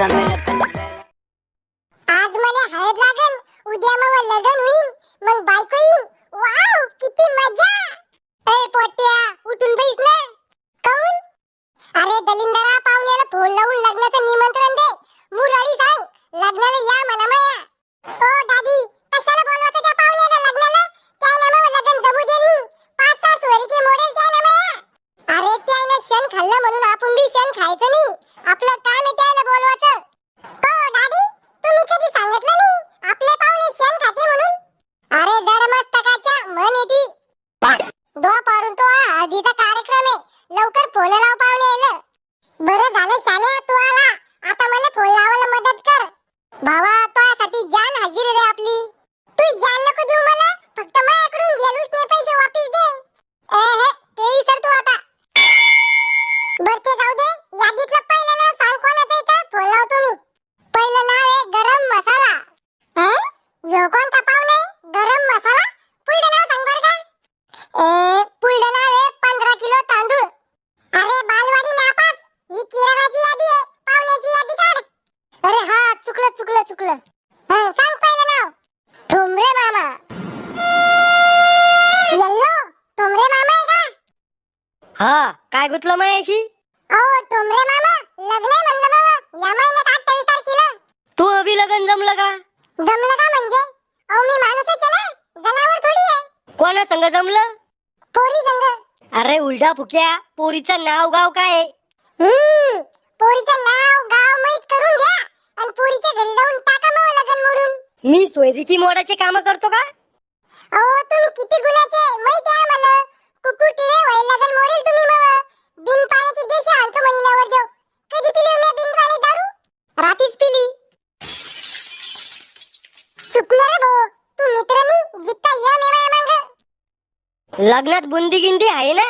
आज मला हळद लागन उद्या मग लग्न होईल मग बायको येईल वाव किती मजा! ए पोट्या उठून बैस ना. काऊन? अरे दलिंदरा पाहुण्याला फोन लावून लग्नाचं निमंत्रण दे. मुरळी सांग लग्नाला या मला माया. ओ दादी कशाला बोलवत त्या पाहुण्याला लग्नाला? काय ना मग लग्न जमू देली पाच सहा वरीचे मॉडेल काय ना माया. अरे त्याने क्षण खाल्लं म्हणून आपण बी क्षण खायचं नाही 場合 जमलं का? जमलं का म्हणजे? अहो मी माणूसच आहे ना. जनावर थोडी आहे. कोणा संग जमलं? पोरी संग. अरे उलटा फुक्या पोरीचं नाव गाव काय? हम्म पोरीचं नाव गाव माहीत करून घ्या. आणि पोरीच्या घरी जाऊन टाका मग लग्न मोडून. मी सोयरिकी मोडाचे काम करतो का? अहो लग्नात बुंदी गिंदी आहे ना?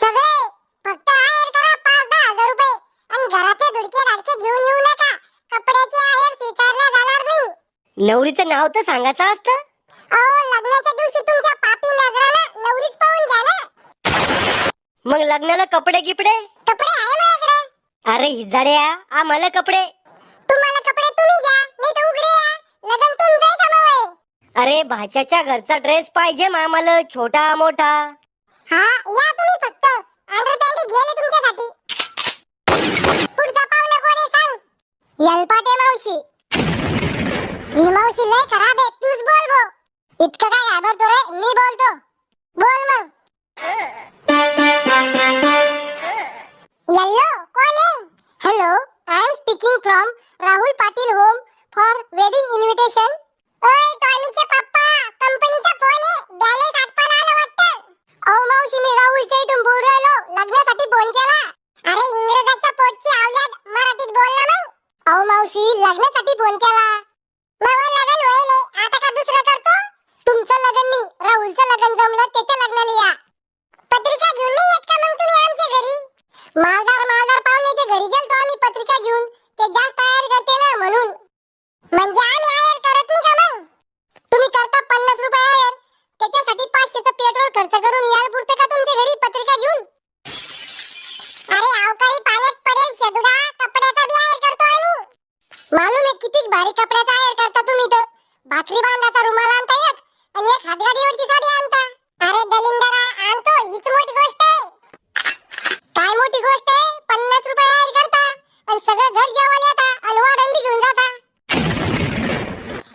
सगळे. फक्त आयर करा पाच दहा हजार रुपये. आणि घरातले दुडके दाडके घेऊन येऊ नका. कपड्याचे आयर स्वीकारले जाणार नाही. नवरीचं नाव तर सांगायचं असतं. अहो लग्नाच्या दिवशी तुमच्या पापी नजराला नवरीच पाहून घ्या ना. मग लग्नाला कपडे गिपडे कपडे आहे माझ्याकडे. अरे हिजाड्या आम्हाला कपडे. अरे भाच्याच्या घरचा ड्रेस पाहिजे मामाला छोटा मोठा. हा या तुम्ही फक्त. अंडरपॅन्ट घेले तुमच्यासाठी. पुढचा पाहुणा कोण आहे सांग. यलपाटे मावशी. ही मावशी लय खराब आहे. तूच बोल भो. इतकं काय घाबरतो रे? मी बोलतो. बोल मग. यल्लो कोण आहे? Hello I am speaking from Rahul Patil home for wedding invitation ओय टॉमीचे पप्पा कंपनीचा फोन आहे. बॅलन्स आटपायला आलं वाटतं. अहो मावशी मी राहुलच्या इथून बोल राहिलो. लग्नासाठी फोन केला. अरे इंग्रजाच्या पोटची आवल्यात मराठीत बोल ना मग. अहो मावशी लग्नासाठी फोन केला. मग हो, लग्न होईल आता का दुसरं करतो? तुमचं लग्न नाही. राहुलचं लग्न जमलं त्याच्या लग्नाला या. पत्रिका घेऊन नाही येत का मग तुम्ही आमच्या घरी? मालदार मालदार पाहुण्याच्या घरी गेलतो आम्ही पत्रिका घेऊन. ते जास्त तयार करते ना म्हणून. म्हणजे आम्ही आयर करत नाही का मग तुम्ही करता पन्नास रुपये आहे. त्याच्यासाठी पाचशेचं पेट्रोल खर्च करून याल पुरते का तुमच्या घरी पत्रिका घेऊन? अरे अवकाळी पाण्यात पडेल शेदुडा. कपड्याचा बी आयर करतो आम्ही. मालूम आहे किती भारी कपड्याचा आयर करता तुम्ही तर. भाकरी बांधाचा रुमाल आणता एक आणि एक हातगाडीवरची साडी आणता. अरे दलिंदरा आणतो. हीच मोठी गोष्ट आहे. काय मोठी गोष्ट आहे? पन्नास रुपये आयर करता. आणि सगळं घर जेवायला येता. आणि वाढण बी घेऊन जाता.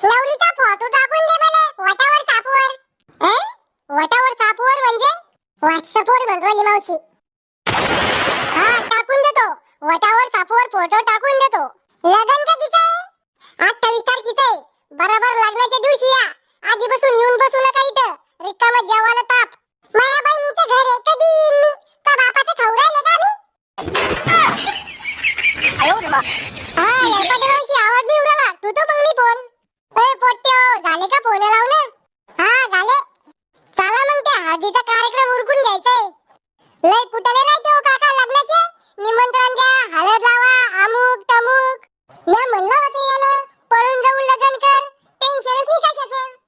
लवलीचा फोटो टाकून दे मले वटावर सापवर. ए वटावर सापवर म्हणजे? व्हॉट्सअपवर म्हणतो मावशी. हा टाकून देतो. वटावर सापवर फोटो टाकून देतो. लगन कधीचं आहे? अठ्ठावीस तारखेचं आहे. बरोबर लग्नाच्या दिवशी या. आधी बसून येऊन बसू नका इथं. रिकामा जेवायला ताप. माया बहिणीचं घर आहे कधी येईन मी? तो बापाचं खाऊ राहिले का मी? हा येरपाटे मावशी आवाज नाही उराला तू तो बघली फोन ए पोट्ट्यो झाले का फोन लावले? हा झाले. चला मग त्या हळदीचा कार्यक्रम उरकून घ्यायचंय. लय कुठले नाही तो काका लग्नाचे? निमंत्रण द्या हळद लावा अमुक तमुक. मी म्हणलं होतं याला पळून जाऊन लग्न कर. टेन्शनच नाही कशाचं?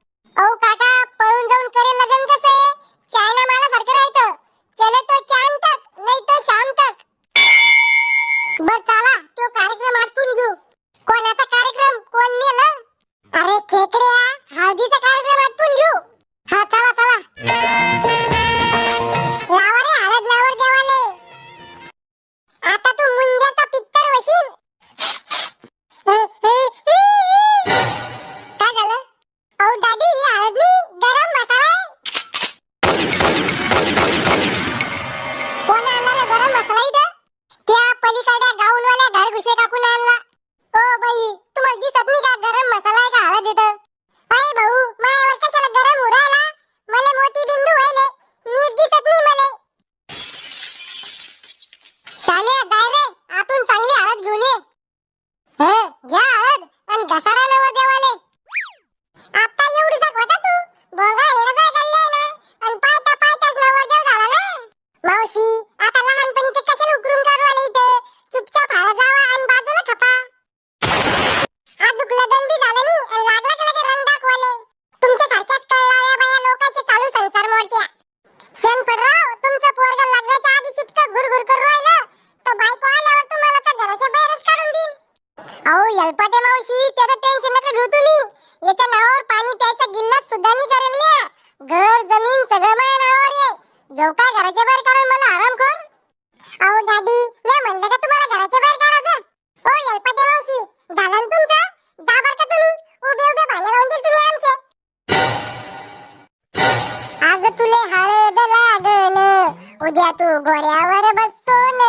घर जमीन सगळं माझ्या नावावर आहे. जो काय घराच्या बाहेर काढून मला आराम कर. अहो दादी मी म्हणलं का तुम्हाला घराच्या बाहेर काढायचं? ओ यल्पाच्या मावशी झालं ना तुमचं? जा बर का तुम्ही. उभे उभे भांडे लावून देईल तुम्ही आमचे. आज तुले हळद लागल. उद्या तू घोड्यावर बसून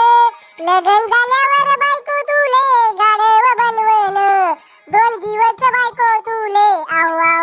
लगन झाल्यावर बायको तुले गाडव बनवल. दोन दिवस बायको तुले आव्हा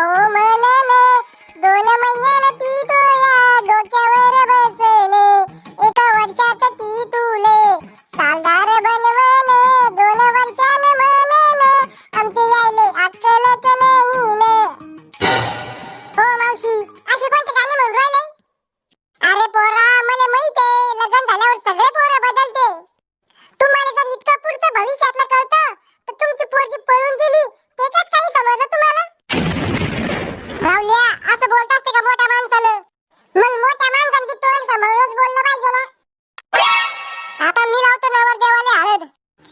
आता मी लावतो नवर देवाले हळद.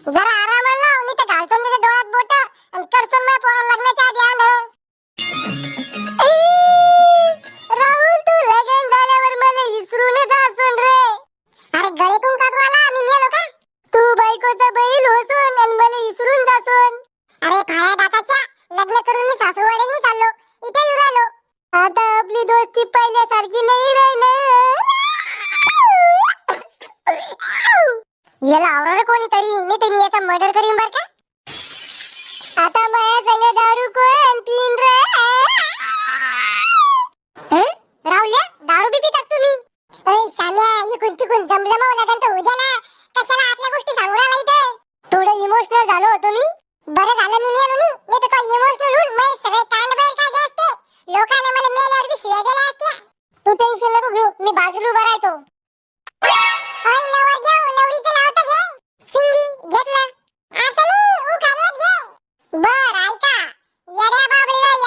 जरा आरामाला लाव नाही तर घालसून तुझ्या डोळ्यात बोट आणि करसन माझ्या पोरा लग्नाच्या आधी आंधळ. राहुल तू लगन झाल्यावर मला विसरून जासून रे. अरे गळेतून काढवाला आम्ही मेलो का? तू बायकोचा बैल होसून आणि मला विसरून जासून. अरे फाळ्या दाताच्या लग्न करून मी इमोशनल झालो होतो मी. बरं झालं मी मेलो नाही. मी तर इमोशनल होऊन मी सगळे कान बाहेर काढले असते. लोकांना मला मेल्यावर बी शिव्या दिल्या असत्या. तू टेन्शन नको घेऊ. मी बाजूला उभा राहतो. अय नवर घेऊ हो. नवरीचं नाव तर घे. चिंगी घेतलं. असं नाही. उखाण्यात घे. बर ऐका. येड्या बाबळीला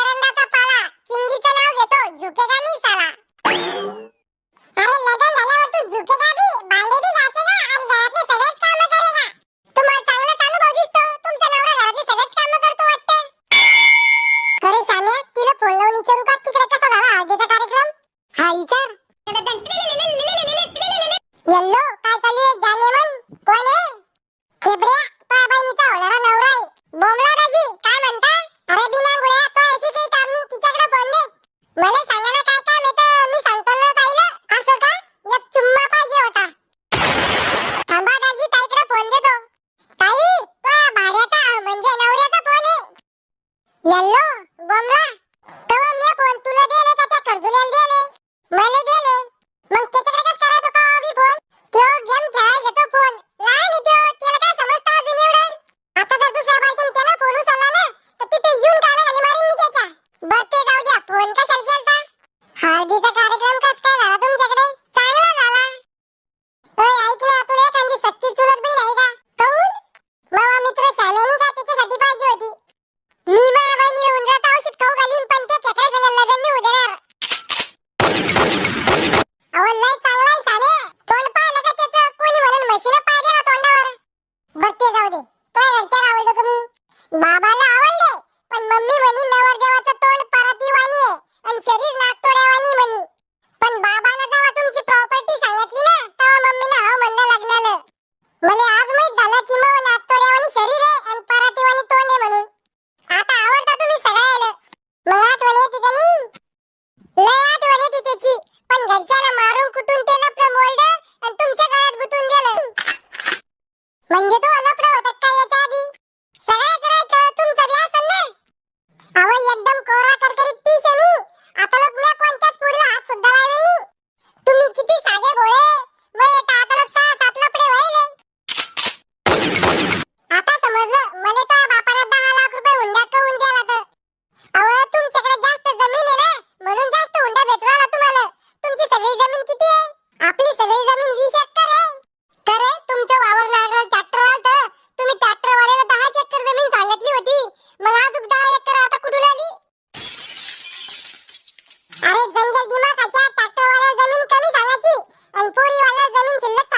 काय चालू जाने मन कोण आहे? खेबऱ्या तो बहिणीचा होणारा नवरा आहे. बोमला दाजी काय म्हणता? अरे बिना गुळ्या तो अशी काही काम नाही तिच्याकडे फोन दे मला सांगा ना काय काम आहे तर मी सांगतो ना ताईला. असं का? एक चुम्मा पाहिजे होता. थांबा दाजी ताईकडे फोन देतो. ताई तो भाड्याचा म्हणजे नवऱ्याचा फोन आहे. येल्लो बोमला तो मी फोन तुला दिले का? त्या कर्जुल्याला दिले मला दिले मग त्याच्याकडे कसं करायचं? का मी फोन? तो गेम खेळायला घेतो फोन लहान आहे त्यो त्याला काय समजतं अजून एवढं? आता जर दुसऱ्या बायकोने त्याला फोन उचलला ना तर तिथे येऊन गाणं खाली मारीन मी त्याच्या. बरं ते जाऊ द्या. फोन कशाला केलता? हळदीचा कस काय झाला तुमच्याकडे चांगला झाला ओय ऐक ना तुला एखादी सच्ची चुलत बहीण आहे का काऊन मामा मित्र श्यामेनी का त्याच्यासाठी पाहिजे होती मी माझ्या बहिणीला उंदराचं औषध खाऊ घालीन पण ते खेकड्या संग लग्न नाही होऊ देणार अहो लय चांगला आहे शाने तोंड पाहिलं का त्याचं कोणी म्हणून म्हशीनं पाय दिला तोंडावर बघ ते जाऊ दे तो घरच्याला आवडलं का मी बाबाला आवडले पण मम्मी म्हणी नवरदेवाचं तोंड परतीवाणी आहे. आणि शरीर नागतोड्यावाणी म्हणी. पण बाबाला जेव्हा तुमची प्रॉपर्टी सांगितली ना तेव्हा मम्मीने हाव म्हणलं लग्नाला मला आज माहीत झालं की मग नागतोड्यावाणी शरीर आहे आणि परतीवाणी तोंड आहे म्हणून. आता आवडता तुम्ही सगळ्याला. मला आठवण येते का नाही? लय आठवण येते त्याची. पण घरच्याला मारून कुटून ते लपडं मोल्ड आणि तुमच्या गळ्यात गुतून गेलं. म्हणजे तो आला zemin cillet